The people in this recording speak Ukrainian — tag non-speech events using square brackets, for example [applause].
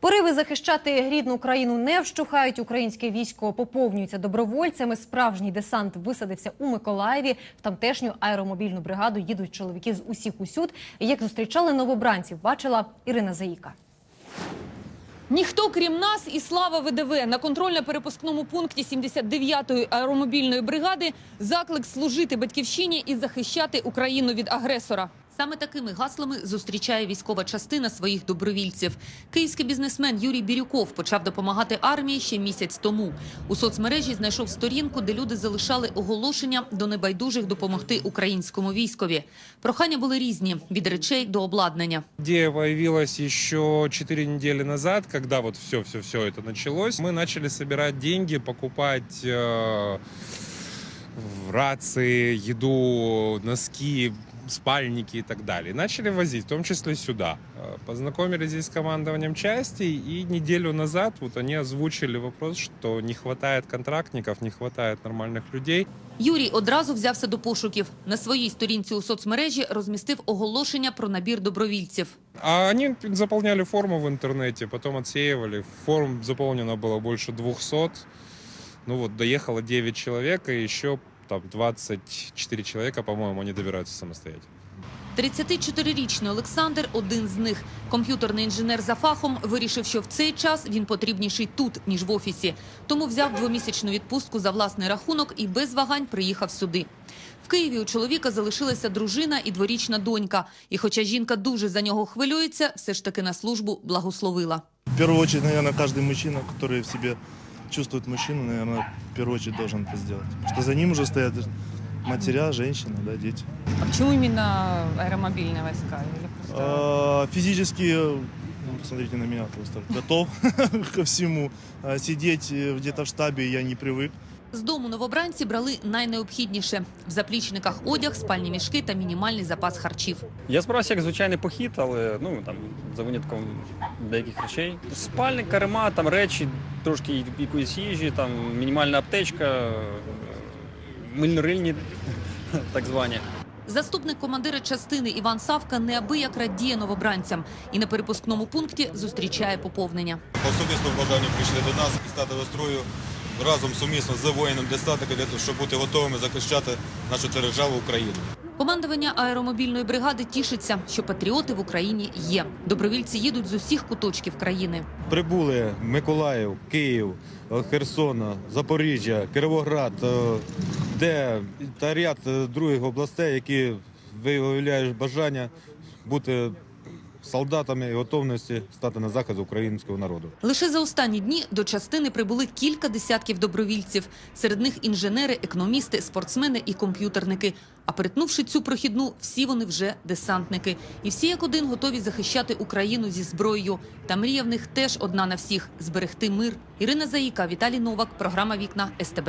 Пориви захищати рідну країну не вщухають. Українське військо поповнюється добровольцями. Справжній десант висадився у Миколаєві. В тамтешню аеромобільну бригаду їдуть чоловіки з усіх усюд. Як зустрічали новобранців, бачила Ірина Заїка. Ніхто крім нас і слава ВДВ на контрольно-перепускному пункті 79-ї аеромобільної бригади заклик служити батьківщині і захищати Україну від агресора. Саме такими гаслами зустрічає військова частина своїх добровільців. Київський бізнесмен Юрій Бірюков почав допомагати армії ще місяць тому. У соцмережі знайшов сторінку, де люди залишали оголошення до небайдужих допомогти українському військові. Прохання були різні від речей до обладнання. Идея появилась еще 4 недели назад, когда вот все-все-все это началось. Мы начали собирать деньги, покупать э, рации, еду, носки, спальники и так далее. Начали возить, в том числе сюда. Э, Познакомились здесь с командованием части, и неделю назад вот они озвучили вопрос, что не хватает контрактников, не хватает нормальных людей. Юрій одразу взявся до пошуків. На своїй сторінці у соцмережі розмістив оголошення про набір добровільців. А они заполняли форму в интернете, потом отсеивали. Форм заполнено было больше 200. Ну вот, доехало 9 человек, и еще там 24 человека, по-моему, они добираются самостоятельно. 34-річний Олександр – один з них. Комп'ютерний інженер за фахом вирішив, що в цей час він потрібніший тут, ніж в офісі. Тому взяв двомісячну відпустку за власний рахунок і без вагань приїхав сюди. В Києві у чоловіка залишилася дружина і дворічна донька. І хоча жінка дуже за нього хвилюється, все ж таки на службу благословила. В первую очередь, наверное, каждый мужчина, который в себе чувствует мужчину, наверное, в первую очередь должен это сделать. Что за ним уже стоят матеря, женщины, да, дети. А почему именно аэромобильные войска? Или просто... А, Физически, ну, посмотрите на меня просто, готов [laughs] ко всему. А Сидеть э, где-то в штабе я не привык. З дому новобранці брали найнеобхідніше – в заплічниках одяг, спальні мішки та мінімальний запас харчів. Я збирався як звичайний похід, але ну там за винятком деяких речей. Спальник, карема, там речі, трошки якоїсь їжі, там мінімальна аптечка, мильнорильні, [laughs] так звані. Заступник командира частини Іван Савка неабияк радіє новобранцям і на перепускному пункті зустрічає поповнення. Особисто бажання прийшли до нас і стати до строю разом сумісно з воїном десантника для того, щоб бути готовими захищати нашу державу Україну. Командування аеромобільної бригади тішиться, що патріоти в Україні є. Добровільці їдуть з усіх куточків країни. Прибули Миколаїв, Київ, е, Херсон, Запоріжжя, Кировоград, е, де та ряд е, других областей, які виявляють бажання бути солдатами і готовності стати на захист українського народу. Лише за останні дні до частини прибули кілька десятків добровільців. Серед них інженери, економісти, спортсмени і комп'ютерники. А перетнувши цю прохідну, всі вони вже десантники. І всі як один готові захищати Україну зі зброєю. Та мрія в них теж одна на всіх – зберегти мир. Ірина Заїка, Віталій Новак, програма «Вікна» СТБ.